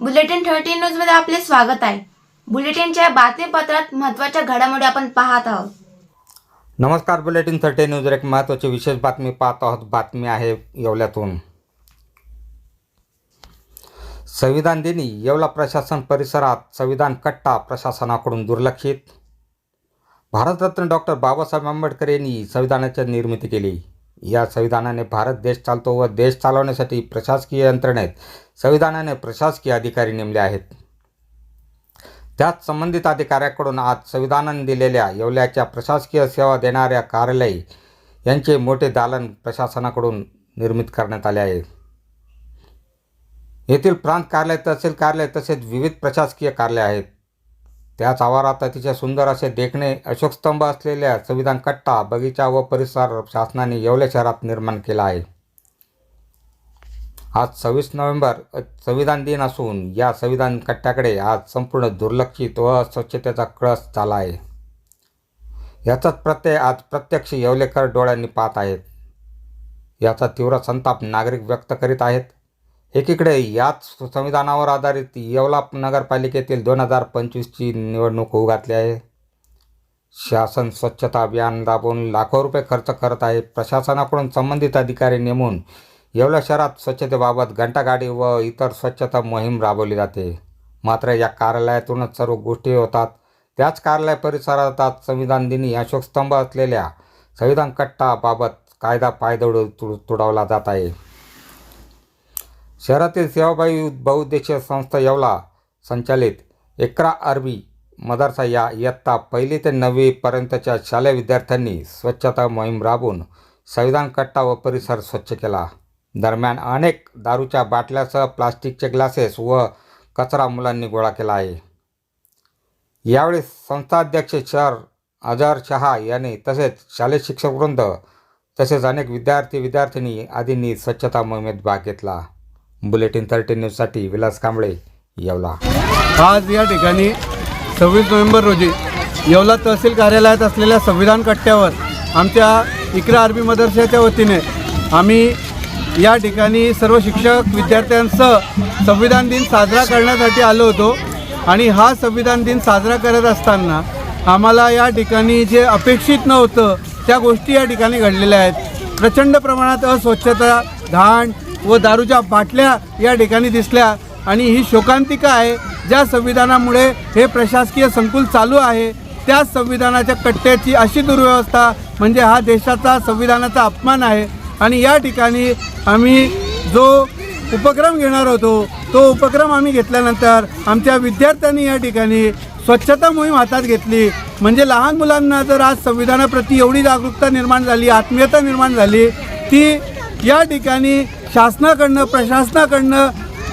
Bulletin thirty न्यूजमध्ये आपले स्वागत आहे. बुलेटिनच्या बातमीपत्रात महत्त्वाच्या घडामोडी आपण पाहत आहोत. नमस्कार बुलेटिन थर्टी न्यूज एक महत्त्वाची विशेष बातमी पाहत आहोत. बातमी आहे येवल्यातून. संविधान दिनी येवला प्रशासन परिसरात संविधान कट्टा प्रशासनाकडून दुर्लक्षित. भारतरत्न डॉक्टर बाबासाहेब आंबेडकर यांनी संविधानाची निर्मिती केली. या संविधानाने भारत देश चालतो व देश चालवण्यासाठी प्रशासकीय यंत्रणेत संविधानाने प्रशासकीय अधिकारी नेमले आहेत. त्याच संबंधित अधिकाऱ्याकडून आज संविधानाने दिलेल्या येवल्याच्या प्रशासकीय सेवा देणाऱ्या कार्यालय यांचे मोठे दालन प्रशासनाकडून निर्मित करण्यात आले आहे. येथील प्रांत कार्यालय तहसील कार्यालय तसेच विविध प्रशासकीय कार्यालय आहेत. त्याच आवारात अतिशय सुंदर असे देखणे अशोकस्तंभ असलेल्या संविधान कट्टा बगीचा व परिसर शासनाने येवल्या शहरात निर्माण केला आहे. आज सव्वीस नोव्हेंबर संविधान दिन असून या संविधान कट्ट्याकडे आज संपूर्ण दुर्लक्षित व अस्वच्छतेचा कळस झाला आहे. याचाच प्रत्यय आज प्रत्यक्ष येवलेकर डोळ्यांनी पाहत आहेत. याचा तीव्र संताप नागरिक व्यक्त करीत आहेत. एकीकडे याच संविधानावर आधारित येवला नगरपालिकेतील दोन हजार पंचवीसची निवडणूक होऊ घातली आहे. शासन स्वच्छता अभियान राबवून लाखो रुपये खर्च करत आहे. प्रशासनाकडून संबंधित अधिकारी नेमून येवला शहरात स्वच्छतेबाबत घंटागाडी व इतर स्वच्छता मोहीम राबवली जाते. मात्र या कार्यालयातूनच सर्व गोष्टी होतात. त्याच कार्यालय परिसरात आज संविधान दिनी अशोकस्तंभ असलेल्या संविधान कट्टाबाबत कायदा पायदळ तुडवला जात आहे. शहरातील सेवाभावी बहुउद्देशीय संस्था येवला संचालित एकरा अरबी मदरसा या इयत्ता पहिली ते नववीपर्यंतच्या शालेय विद्यार्थ्यांनी स्वच्छता मोहीम राबवून संविधान कट्टा व परिसर स्वच्छ केला. दरम्यान अनेक दारूच्या बाटल्यासह प्लास्टिकचे ग्लासेस व कचरा मुलांनी गोळा केला आहे. यावेळी संस्थाध्यक्ष शर अजहर शहा यांनी तसेच शालेय शिक्षकवृंद तसेच अनेक विद्यार्थी विद्यार्थिनी आदींनी स्वच्छता मोहिमेत भाग घेतला. बुलेटिन थर्टी न्यूजसाठी विलास कांबळे येवला. आज या ठिकाणी सव्वीस नोव्हेंबर रोजी येवला तहसील कार्यालयात असलेल्या संविधान कट्ट्यावर आमच्या इकरा आरबी मदरशाच्या वतीने आम्ही या ठिकाणी सर्व शिक्षक विद्यार्थ्यांसह संविधान दिन साजरा करण्यासाठी आलो होतो. आणि हा संविधान दिन साजरा करत असताना आम्हाला या ठिकाणी जे अपेक्षित नव्हतं त्या गोष्टी या ठिकाणी घडलेल्या आहेत. प्रचंड प्रमाणात अस्वच्छता घाण व दारूच्या बाटल्या या ठिकाणी दिसल्या. आणि ही शोकांतिका आहे ज्या संविधानामुळे हे प्रशासकीय संकुल चालू आहे त्या संविधानाच्या कट्ट्याची अशी दुर्व्यवस्था म्हणजे हा देशाचा संविधानाचा अपमान आहे आणि या ठिकाणी आम्ही जो उपक्रम घेणार होतो तो उपक्रम आम्ही घेतल्यानंतर आमच्या विद्यार्थ्यांनी या ठिकाणी स्वच्छता मोहीम हातात घेतली. म्हणजे लहान मुलांना जर आज संविधानाप्रती एवढी जागरूकता निर्माण झाली आत्मीयता निर्माण झाली ती या ठिकाणी शासनाकडनं प्रशासनाकडनं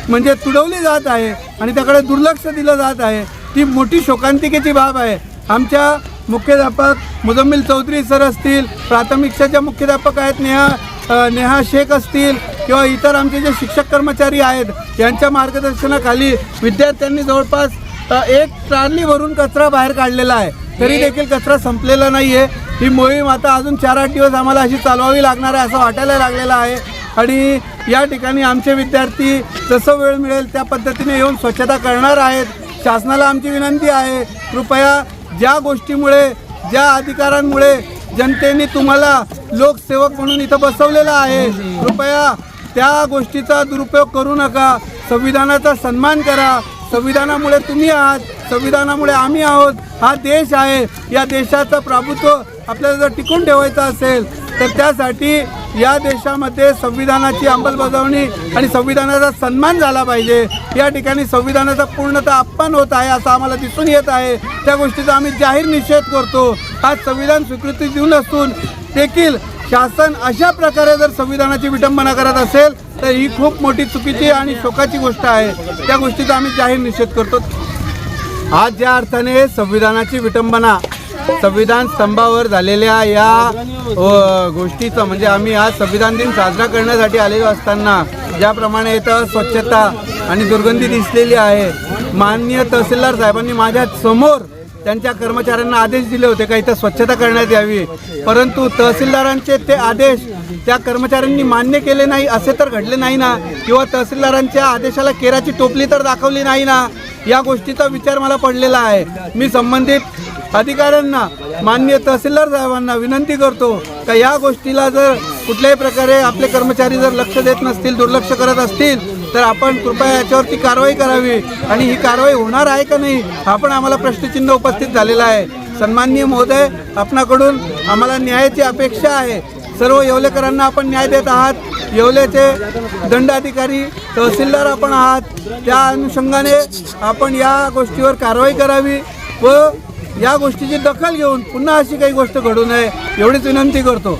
म्हणजे तुडवली जात आहे आणि त्याकडे दुर्लक्ष दिलं जात आहे. ती मोठी शोकांतिकेची बाब आहे. आमच्या मुख्याध्यापक मुजम्मिल चौधरी सर असतील प्राथमिक शाच्या मुख्याध्यापक आहेत नेहा नेहा शेख असतील किंवा इतर आमचे जे शिक्षक कर्मचारी आहेत यांच्या मार्गदर्शनाखाली विद्यार्थ्यांनी जवळपास एक ट्रॉली भरून कचरा बाहेर काढलेला आहे. तरी देखील कचरा संपलेला नाही आहे ही मोहीम आता अजून चार आठ दिवस आम्हाला अशी चालवावी लागणार आहे असं वाटायला लागलेलं आहे. आणि या ठिकाणी आमचे विद्यार्थी जसं वेळ मिळेल त्या पद्धतीने येऊन स्वच्छता करणार आहेत. शासनाला आमची विनंती आहे कृपया ज्या गोष्टीमुळे ज्या अधिकारांमुळे जनतेने तुम्हाला लोकसेवक म्हणून इथं बसवलेला आहे. कृपया त्या गोष्टीचा दुरुपयोग करू नका. संविधानाचा सन्मान करा. संविधानामुळे तुम्ही आहात. संविधानामुळे आम्ही आहोत. हा देश आहे. या देशाचं प्रभुत्व आपल्याला जर टिकून ठेवायचं असेल तर त्यासाठी या देशामध्ये संविधानाची अंमलबजावणी आणि संविधानाचा सन्मान झाला पाहिजे. या ठिकाणी संविधानाचा पूर्णतः अपमान होत आहे असं आम्हाला दिसून येत आहे. त्या गोष्टीचा आम्ही जाहीर निषेध करतो. आज संविधान स्वीकृती देऊन असून देखील शासन अशा प्रकारे जर संविधानाची विटंबना करत असेल तर ही खूप मोठी चुकीची आणि शोकाची गोष्ट आहे. त्या गोष्टीचा आम्ही जाहीर निषेध करतो. आज ज्या अर्थाने संविधानाची विटंबना संविधान स्तंभावर झालेल्या या गोष्टीचं म्हणजे आम्ही आज संविधान दिन साजरा करण्यासाठी आलेलो असताना ज्याप्रमाणे इथं स्वच्छता आणि दुर्गंधी दिसलेली आहे. माननीय तहसीलदार साहेबांनी माझ्यासमोर त्यांच्या कर्मचाऱ्यांना आदेश दिले होते का इथं स्वच्छता करण्यात यावी? परंतु तहसीलदारांचे ते आदेश त्या कर्मचाऱ्यांनी मान्य केले नाही असे तर घडले नाही ना? किंवा तहसीलदारांच्या आदेशाला केराची टोपली तर दाखवली नाही ना? या गोष्टीचा विचार मला पडलेला आहे. मी संबंधित अधिकाऱ्यांना मान्य तहसीलदार साहेबांना विनंती करतो का या गोष्टीला जर कुठल्याही प्रकारे आपले कर्मचारी जर लक्ष देत नसतील दुर्लक्ष करत असतील तर आपण कृपया याच्यावरती कारवाई करावी. आणि ही कारवाई होणार आहे का नाही हा पण आम्हाला प्रश्नचिन्ह उपस्थित झालेला आहे. सन्माननीय महोदय आपणाकडून आम्हाला न्यायाची अपेक्षा आहे. सर्व येवलेकरांना आपण न्याय देत आहात. येवलेचे दंडाधिकारी तहसीलदार आपण आहात. त्या अनुषंगाने आपण या गोष्टीवर कारवाई करावी व या गोष्टीची दखल घेऊन पुन्हा अशी काही गोष्ट घडू नये एवढीच विनंती करतो.